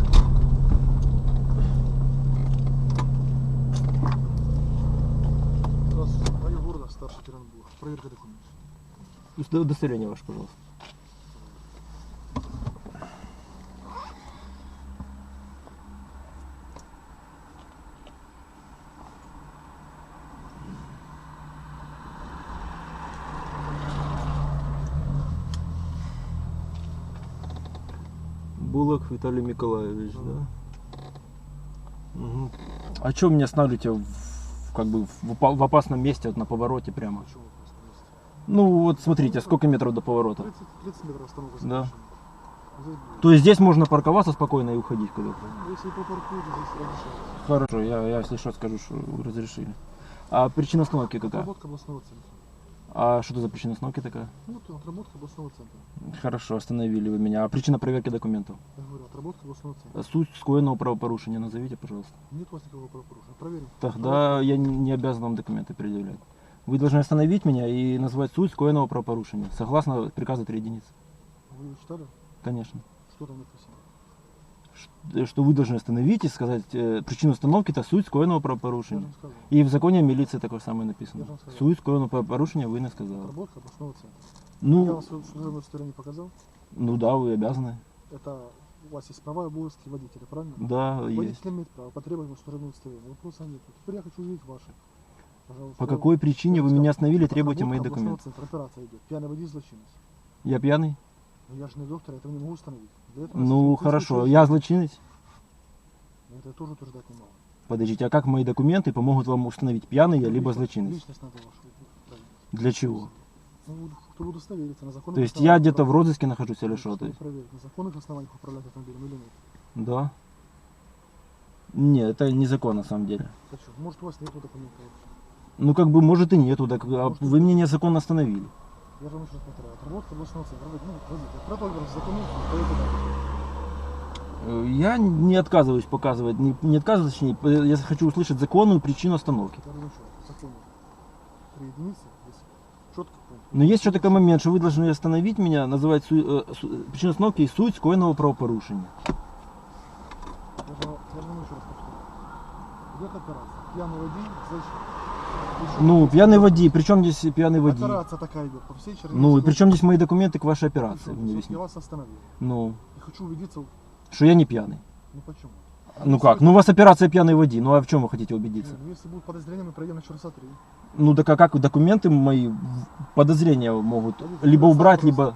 надо. Здравствуйте, Айгурда, старший Керенбур. Проверка документов. Удостоверение ваше, пожалуйста. Булок Виталий Николаевич, да? А что меня останавливаете в, как бы в, в опасном месте, вот на повороте прямо? Месте? Ну вот смотрите, сколько метров до поворота? 30, 30 метров остановка Да. Здесь. То есть здесь можно парковаться спокойно и уходить куда-то? Ну, Если вы попаркуете, здесь разрешается. Хорошо, я, я если что скажу, что разрешили. А причина остановки какая? Отработка областного центра. А что это за причина остановки такая? Ну, вот отработка областного центра. Хорошо, остановили вы меня. А причина проверки документов? Я говорю, отработка областного центра. Суть скоенного правопорушения назовите, пожалуйста. Нет у вас никакого правопорушения. Проверим. Тогда я не, не обязан вам документы предъявлять. Вы должны остановить меня и назвать суть скоенного правопорушения. Согласно приказу 3 единицы. Вы читали? Конечно. Что там написано? Что вы должны остановить и сказать э, причину остановки, это суть скоенного правопорушения. И в законе о милиции такое самое написано. Суть скоенного правопорушения вы не сказали. Областного центра. Я Ну, вам свое служебное удостоверение показал. ну да, вы обязаны. Это у вас есть права и обовязки водителя, правильно? Да, есть. Водитель имеет право потребовать служебного удостоверения. Вопроса нет. Теперь я хочу увидеть ваши. Пожалуйста. По какой причине вы меня остановили, требуете мои документы? центра. Операция идет. Пьяный водитель злочинец. Я пьяный? Но я же не доктор, я этого не могу установить. Ну хорошо, я злочинец. Это я тоже утверждать не могу. Подождите, а как мои документы помогут вам установить, пьяный я либо злочинец? Личность надо вашу. проверить. Для чего? Ну, чтобы удостовериться на законных То есть основаниях я где-то в управлять. розыске нахожусь или Ну, что? То чтобы есть? проверить, на законных основаниях управлять автомобилем или нет. Да. Нет, это незаконно на самом деле. Хочу. Может, у вас нету документов. Ну как бы может и нету, так, а Может, вы меня незаконно остановили. Я же вам еще раз повторяю. Центра. Ну. Протокол с документами, поедете дальше. Я не отказываюсь показывать, не, не отказываюсь, точнее, я хочу услышать законную причину остановки. Я говорю еще раз. Закон. Три единицы. Есть четко пункт. Но есть еще такой момент, что вы должны остановить меня, называть су- э, су- причину остановки и суть скоенного правопорушения. Я я вам еще раз повторяю. Идет операция. Пьяный водитель, значит... Ну, пьяный водитель, причем здесь пьяный водитель? Операция такая идет по всей Черниговской Ну, и причем здесь мои документы к вашей операции, мне Я объясните. вас остановил. Ну, И хочу убедиться, что я не пьяный. ну почему? Ну как? Ну у вас операция пьяный води. Ну а в чем вы хотите убедиться? Ну, если будут подозрения, мы пройдем на ЧРСА 3. Ну так а как документы мои в- подозрения могут либо убрать, либо...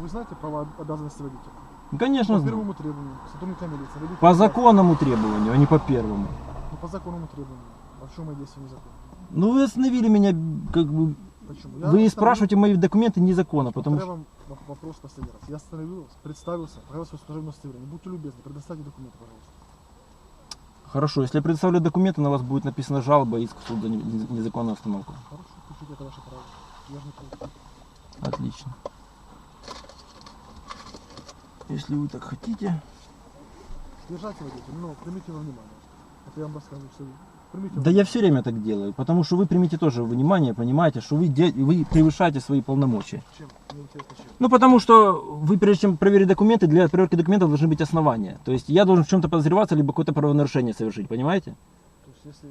Вы знаете права обязанности водителя? Ну, Конечно, По знаю. первому требованию сотрудника милиции. водитель По законному требованию, а не по первому. Ну, по законному требованию. А в чем мои действия незаконны? Ну вы остановили меня, как бы... Почему? Вы остановил- спрашиваете мои документы незаконно, потому что... вам воп- вопрос последний раз. Я остановил вас, представился, показал свое служебное удостоверение. Будьте любезны, предоставьте документы, пожалуйста. Хорошо, если я предоставлю документы, на вас будет написана жалоба иск в суд за не- не- незаконную остановку. Хорошо, пишите, это ваше право. Я же не. Отлично. Если вы так хотите... Держайте водителя, но примите во внимание. Это я вам рассказываю, вы примите Да я все время так делаю, потому что вы примите тоже внимание, понимаете, что вы, де- вы превышаете свои полномочия. Чем? Мне интересно, чем. Ну, потому что вы, прежде чем проверить документы, для проверки документов должны быть основания. То есть я должен в чем-то подозреваться, либо какое-то правонарушение совершить, понимаете? То есть, если...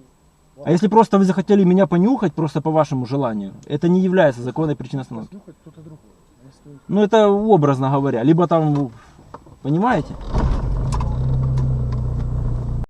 А если просто вы захотели меня понюхать, просто по вашему желанию, это не является законной причиной остановки. А. Ну, это образно говоря. Либо там, понимаете?